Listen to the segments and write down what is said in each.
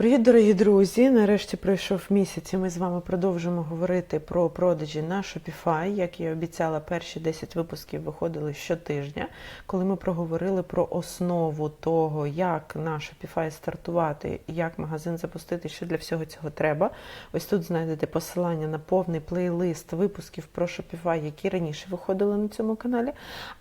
Привіт, дорогі друзі! Нарешті пройшов місяць, і ми з вами продовжимо говорити про продажі на Shopify. Як я обіцяла, перші 10 випусків виходили щотижня, коли ми проговорили про основу того, як на Shopify стартувати, як магазин запустити, що для всього цього треба. Ось тут знайдете посилання на повний плейлист випусків про Shopify, які раніше виходили на цьому каналі.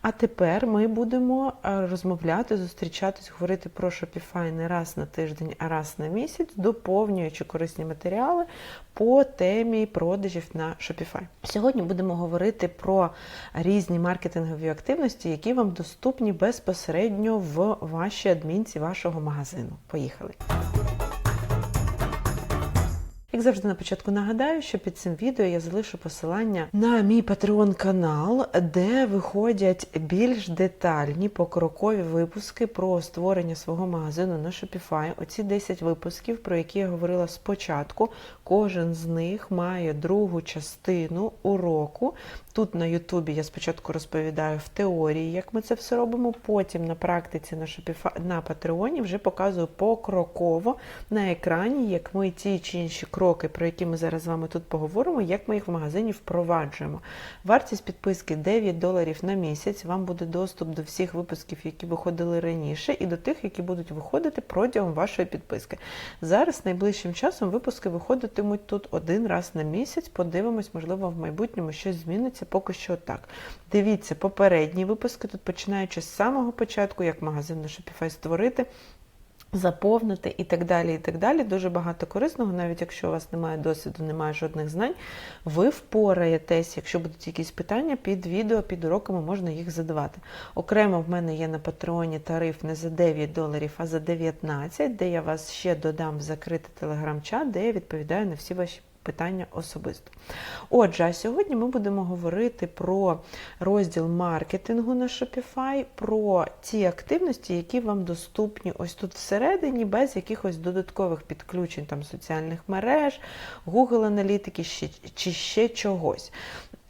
А тепер ми будемо е, розмовляти, зустрічатись, говорити про Shopify не раз на тиждень, а раз на місяць, доповнюючи корисні матеріали по темі продажів на Shopify. Сьогодні будемо говорити про різні маркетингові активності, які вам доступні безпосередньо в вашій адмінці вашого магазину. Поїхали! Як завжди на початку нагадаю, що під цим відео я залишу посилання на мій Patreon канал, де виходять більш детальні покрокові випуски про створення свого магазину на Shopify. Оці 10 випусків, про які я говорила спочатку. Кожен з них має другу частину уроку. Тут на Ютубі я спочатку розповідаю в теорії, як ми це все робимо. Потім на практиці на Shopify, на Патреоні вже показую покроково на екрані, як ми ті чи інші кроки, про які ми зараз з вами тут поговоримо, як ми їх в магазині впроваджуємо. Вартість підписки 9 доларів на місяць. Вам буде доступ до всіх випусків, які виходили раніше, і до тих, які будуть виходити протягом вашої підписки. Зараз найближчим часом випуски виходитимуть тут один раз на місяць. Подивимось, можливо, в майбутньому щось зміниться. Поки що так. Дивіться попередні випуски, тут починаючи з самого початку, як магазин на Shopify створити. Заповнити і так далі. і так далі. Дуже багато корисного, навіть якщо у вас немає досвіду, немає жодних знань, ви впораєтесь, якщо будуть якісь питання під відео, під уроками можна їх задавати. Окремо в мене є на Патреоні тариф не за 9 доларів, а за 19, де я вас ще додам в закритий телеграм-чат, де я відповідаю на всі ваші питання особисто. Отже, а сьогодні ми будемо говорити про розділ маркетингу на Shopify, про ті активності, які вам доступні ось тут всередині, без якихось додаткових підключень там соціальних мереж, Google аналітики чи ще чогось.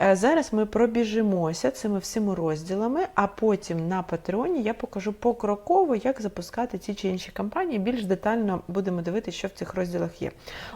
Зараз ми пробіжимося цими всіми розділами, а потім на Патреоні я покажу покроково, як запускати ці чи інші кампанії. Більш детально будемо дивитися, що в цих розділах є.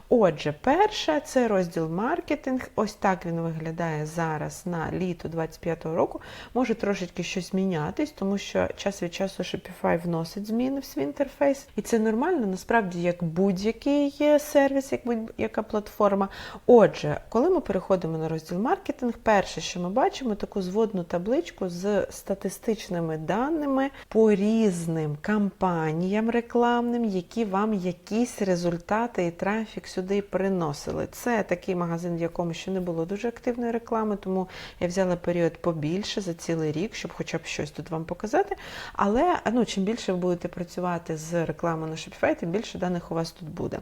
Отже, перше це розділ маркетинг. Ось так він виглядає зараз на літо 25-го року. Може трошечки щось мінятись, тому що час від часу Shopify вносить зміни в свій інтерфейс. І це нормально, насправді, як будь-який сервіс, як будь-яка платформа. Отже, коли ми переходимо на розділ маркетинг, перше, що ми бачимо, таку зводну табличку з статистичними даними по різним кампаніям рекламним, які вам якісь результати і трафік сюди приносили. Це такий магазин, в якому ще не було дуже активної реклами, тому я взяла період побільше за цілий рік, щоб хоча б щось тут вам показати. Але ну, чим більше ви будете працювати з рекламою на Shopify, тим більше даних у вас тут буде.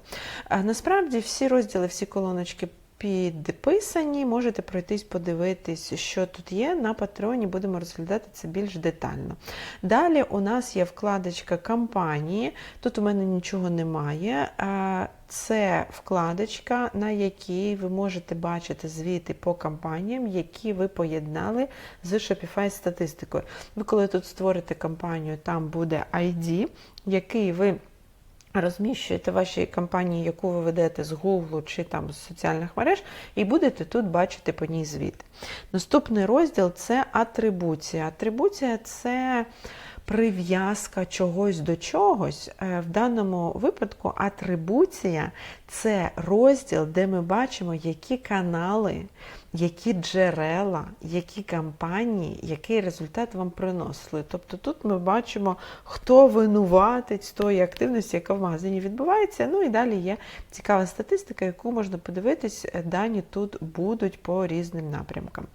Насправді всі розділи, всі колоночки підписані, можете пройтись, подивитись, що тут є. На Патреоні будемо розглядати це більш детально. Далі у нас є вкладочка кампанії. Тут у мене нічого немає. Це вкладочка, на якій ви можете бачити звіти по кампаніям, які ви поєднали з Shopify статистикою. Ви коли тут створите кампанію, там буде ID, який ви Розміщуєте ваші кампанії, яку ви ведете з Google чи там з соціальних мереж, і будете тут бачити по ній звіт. Наступний розділ це атрибуція. Атрибуція це прив'язка чогось до чогось. В даному випадку атрибуція це розділ, де ми бачимо, які канали, які джерела, які кампанії, який результат вам приносили. Тобто тут ми бачимо, хто винуватець тої активності, яка в магазині відбувається. Ну і далі є цікава статистика, яку можна подивитись, дані тут будуть по різним напрямкам.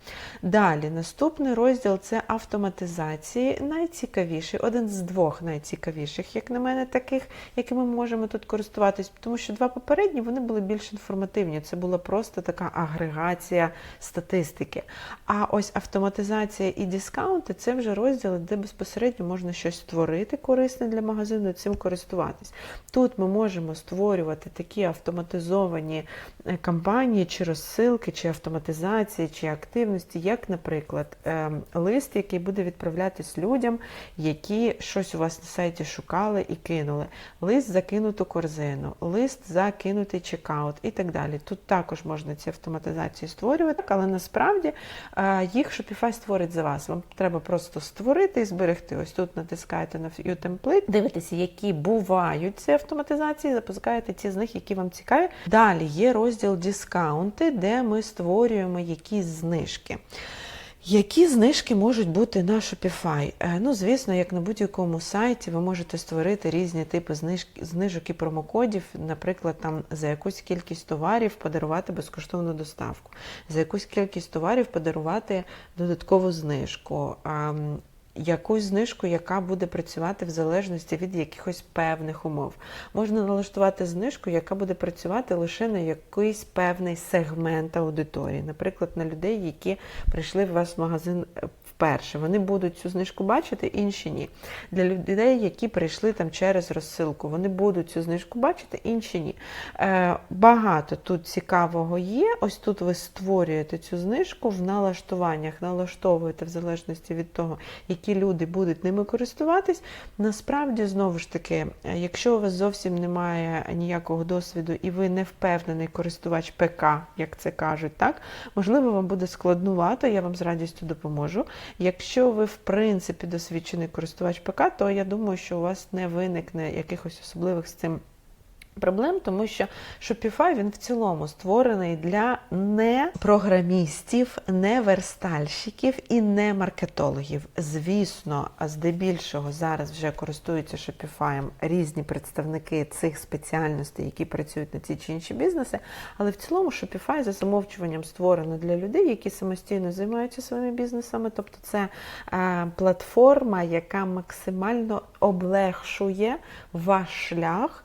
Далі, наступний розділ це автоматизації. Найцікавіший, один з двох найцікавіших, як на мене, таких, якими ми можемо тут користуватись, тому що два попередні вони були більш інформативні. Це була просто така агрегація статистики. А ось автоматизація і дискаунти це вже розділи, де безпосередньо можна щось створити корисне для магазину і цим користуватись. Тут ми можемо створювати такі автоматизовані е, кампанії, чи розсилки, чи автоматизації, чи активності, як, наприклад, ем, лист, який буде відправлятись людям, які щось у вас на сайті шукали і кинули. Лист закинуту корзину, лист закинутий чекаут і так далі. Тут також можна ці автоматизації створювати, але насправді е, їх Shopify створить за вас. Вам треба просто створити і зберегти. Ось тут натискаєте на View Template, дивитеся, які бувають ці автоматизації, запускаєте ті з них, які вам цікаві. Далі є розділ дискаунти, де ми створюємо якісь знижки. Які знижки можуть бути на Shopify? Е, Ну, звісно, як на будь-якому сайті, ви можете створити різні типи знижок і промокодів, наприклад, там за якусь кількість товарів подарувати безкоштовну доставку, за якусь кількість товарів подарувати додаткову знижку. Якусь знижку, яка буде працювати в залежності від якихось певних умов. Можна налаштувати знижку, яка буде працювати лише на якийсь певний сегмент аудиторії, наприклад, на людей, які прийшли в вас в магазин е, вперше. Вони будуть цю знижку бачити, інші ні. Для людей, які прийшли там через розсилку, вони будуть цю знижку бачити, інші ні. Е, Багато тут цікавого є. Ось тут ви створюєте цю знижку в налаштуваннях, налаштовуєте в залежності від того, які люди будуть ними користуватись. Насправді, знову ж таки, якщо у вас зовсім немає ніякого досвіду і ви не впевнений користувач ПК, як це кажуть, так можливо, вам буде складнувато, я вам з радістю допоможу. Якщо ви, в принципі, досвідчений користувач ПК, то я думаю, що у вас не виникне якихось особливих з цим. Проблем, тому що Shopify він в цілому створений для не програмістів, не верстальщиків і не маркетологів. Звісно, здебільшого зараз вже користуються Shopify різні представники цих спеціальностей, які працюють на ці чи інші бізнеси. Але в цілому Shopify за замовчуванням створено для людей, які самостійно займаються своїми бізнесами. Тобто це е, платформа, яка максимально облегшує ваш шлях.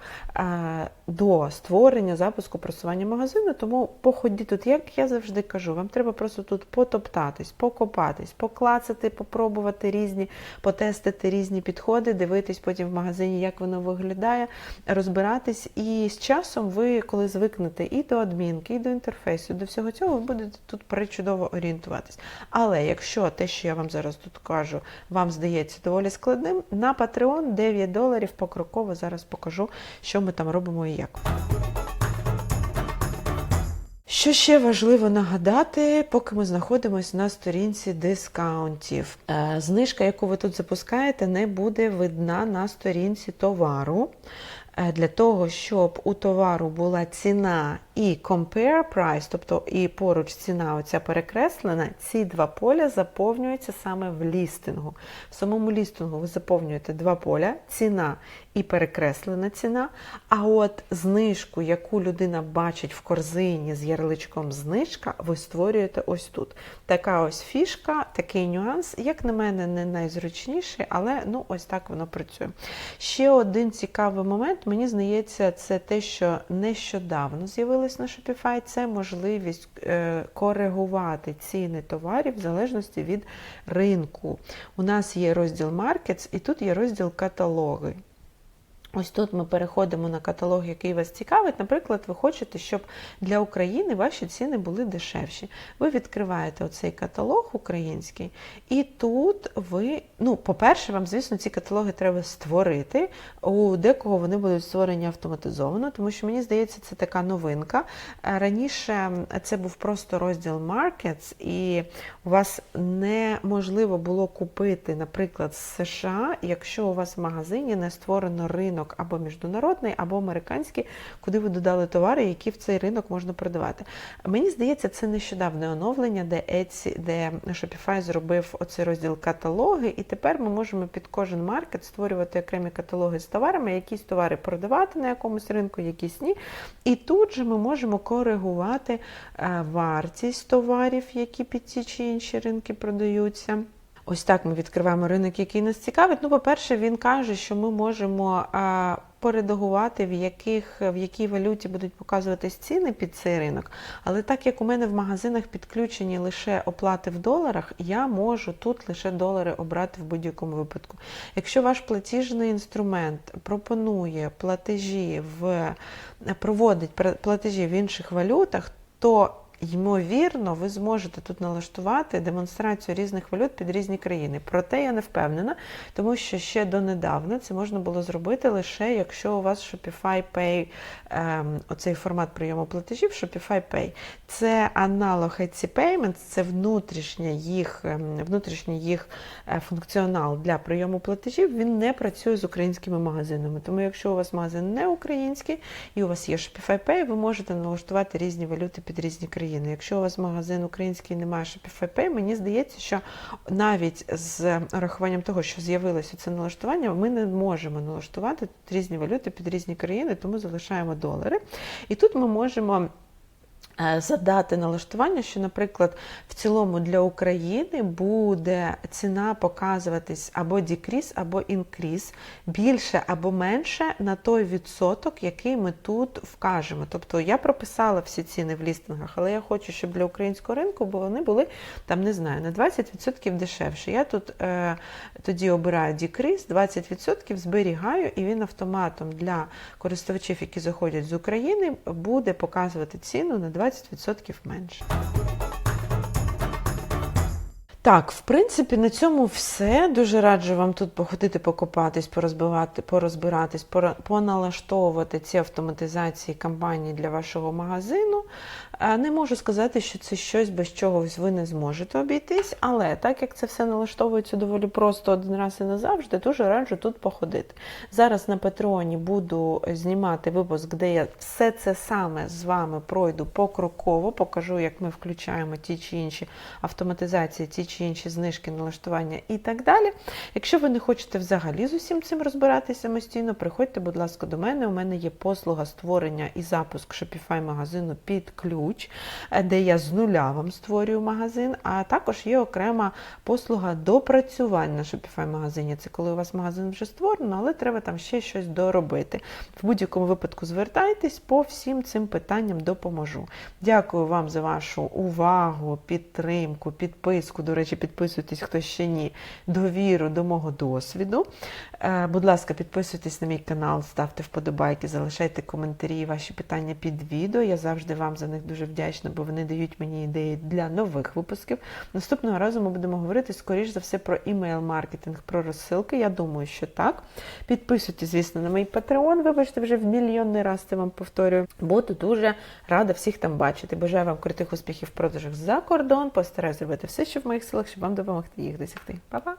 До створення запуску просування магазину. Тому походіть тут, як я завжди кажу, вам треба просто тут потоптатись, покопатись, поклацати, попробувати різні, потестити різні підходи, дивитись потім в магазині, як воно виглядає, розбиратись. І з часом ви, коли звикнете і до адмінки, і до інтерфейсу, до всього цього, ви будете тут причудово орієнтуватись. Але якщо те, що я вам зараз тут кажу, вам здається доволі складним, на Patreon 9 доларів покроково зараз покажу, що ми там робимо і. Що ще важливо нагадати, поки ми знаходимося на сторінці дискаунтів. Е, Знижка, яку ви тут запускаєте, не буде видна на сторінці товару. Е, Для того, щоб у товару була ціна і compare price, тобто і поруч ціна оця перекреслена, ці два поля заповнюються саме в лістингу. В самому лістингу ви заповнюєте два поля, ціна і перекреслена ціна. А от знижку, яку людина бачить в корзині з ярличком знижка, ви створюєте ось тут. Така ось фішка, такий нюанс, як на мене, не найзручніший, але ну ось так воно працює. Ще один цікавий момент, мені здається, це те, що нещодавно з'явилось на Shopify, це можливість е, коригувати ціни товарів в залежності від ринку. У нас є розділ Markets і тут є розділ каталоги. Ось тут ми переходимо на каталог, який вас цікавить. Наприклад, ви хочете, щоб для України ваші ціни були дешевші. Ви відкриваєте оцей каталог український, і тут ви, ну, по-перше, вам, звісно, ці каталоги треба створити. У декого вони будуть створені автоматизовано, тому що мені здається, це така новинка. Раніше це був просто розділ Markets, і у вас неможливо було купити, наприклад, з США, якщо у вас в магазині не створено ринок або міжнародний, або американський, куди ви додали товари, які в цей ринок можна продавати. Мені здається, це нещодавне оновлення, де Etsy, де Shopify зробив оцей розділ каталоги, і тепер ми можемо під кожен маркет створювати окремі каталоги з товарами, якісь товари продавати на якомусь ринку, якісь ні. І тут же ми можемо коригувати е, вартість товарів, які під ці чи інші ринки продаються. Ось так ми відкриваємо ринок, який нас цікавить. Ну, по-перше, він каже, що ми можемо а, поредагувати, в, яких, в якій валюті будуть показуватись ціни під цей ринок. Але так як у мене в магазинах підключені лише оплати в доларах, я можу тут лише долари обрати в будь-якому випадку. Якщо ваш платіжний інструмент пропонує платежі в проводить платежі в інших валютах, то Ймовірно, ви зможете тут налаштувати демонстрацію різних валют під різні країни. Проте я не впевнена, тому що ще донедавна це можна було зробити лише якщо у вас Shopify Pay, ем, оцей формат прийому платежів, Shopify Pay. Це аналог Etsy Payments, це їх, ем, внутрішній їх е, функціонал для прийому платежів. Він не працює з українськими магазинами. Тому, якщо у вас магазин не український і у вас є Shopify Pay, ви можете налаштувати різні валюти під різні країни. Якщо у вас магазин український немає Shopify Pay, мені здається, що навіть з рахуванням того, що з'явилося це налаштування, ми не можемо налаштувати різні валюти під різні країни, тому залишаємо долари. І тут ми можемо. Е, задати налаштування, що, наприклад, в цілому для України буде ціна показуватись або декріс, або інкріс, більше або менше на той відсоток, який ми тут вкажемо. Тобто я прописала всі ціни в лістингах, але я хочу, щоб для українського ринку вони були там, не знаю, на 20% дешевше. Я тут е, тоді обираю декріс, 20% зберігаю, і він автоматом для користувачів, які заходять з України, буде показувати ціну на 20%. 20% менше. Так, в принципі, на цьому все. Дуже раджу вам тут походити, покопатись, порозбивати, порозбиратись, поналаштовувати ці автоматизації кампанії для вашого магазину. Не можу сказати, що це щось без чогось ви не зможете обійтись, але так як це все налаштовується доволі просто один раз і назавжди, дуже раджу тут походити. Зараз на Патреоні буду знімати випуск, де я все це саме з вами пройду покроково, покажу, як ми включаємо ті чи інші автоматизації, ті чи інші знижки, налаштування і так далі. Якщо ви не хочете взагалі з усім цим розбиратися самостійно, приходьте, будь ласка, до мене. У мене є послуга створення і запуск Shopify магазину під ключ, де я з нуля вам створюю магазин, а також є окрема послуга допрацювання на Shopify магазині. Це коли у вас магазин вже створено, але треба там ще щось доробити. В будь-якому випадку звертайтесь по всім цим питанням допоможу. Дякую вам за вашу увагу, підтримку, підписку. До речі, підписуйтесь, хто ще ні, довіру до мого досвіду. Е, будь ласка, підписуйтесь на мій канал, ставте вподобайки, залишайте коментарі, ваші питання під відео. Я завжди вам за них дуже вдячна, бо вони дають мені ідеї для нових випусків. Наступного разу ми будемо говорити, скоріш за все, про імейл-маркетинг, про розсилки. Я думаю, що так. Підписуйтесь, звісно, на мій Patreon, вибачте, вже в мільйонний раз це вам повторюю. Буду дуже рада всіх там бачити. Бажаю вам крутих успіхів в продажах за кордон. Постараюсь зробити все, що в моїх силах, щоб вам допомогти їх досягти. Па-па!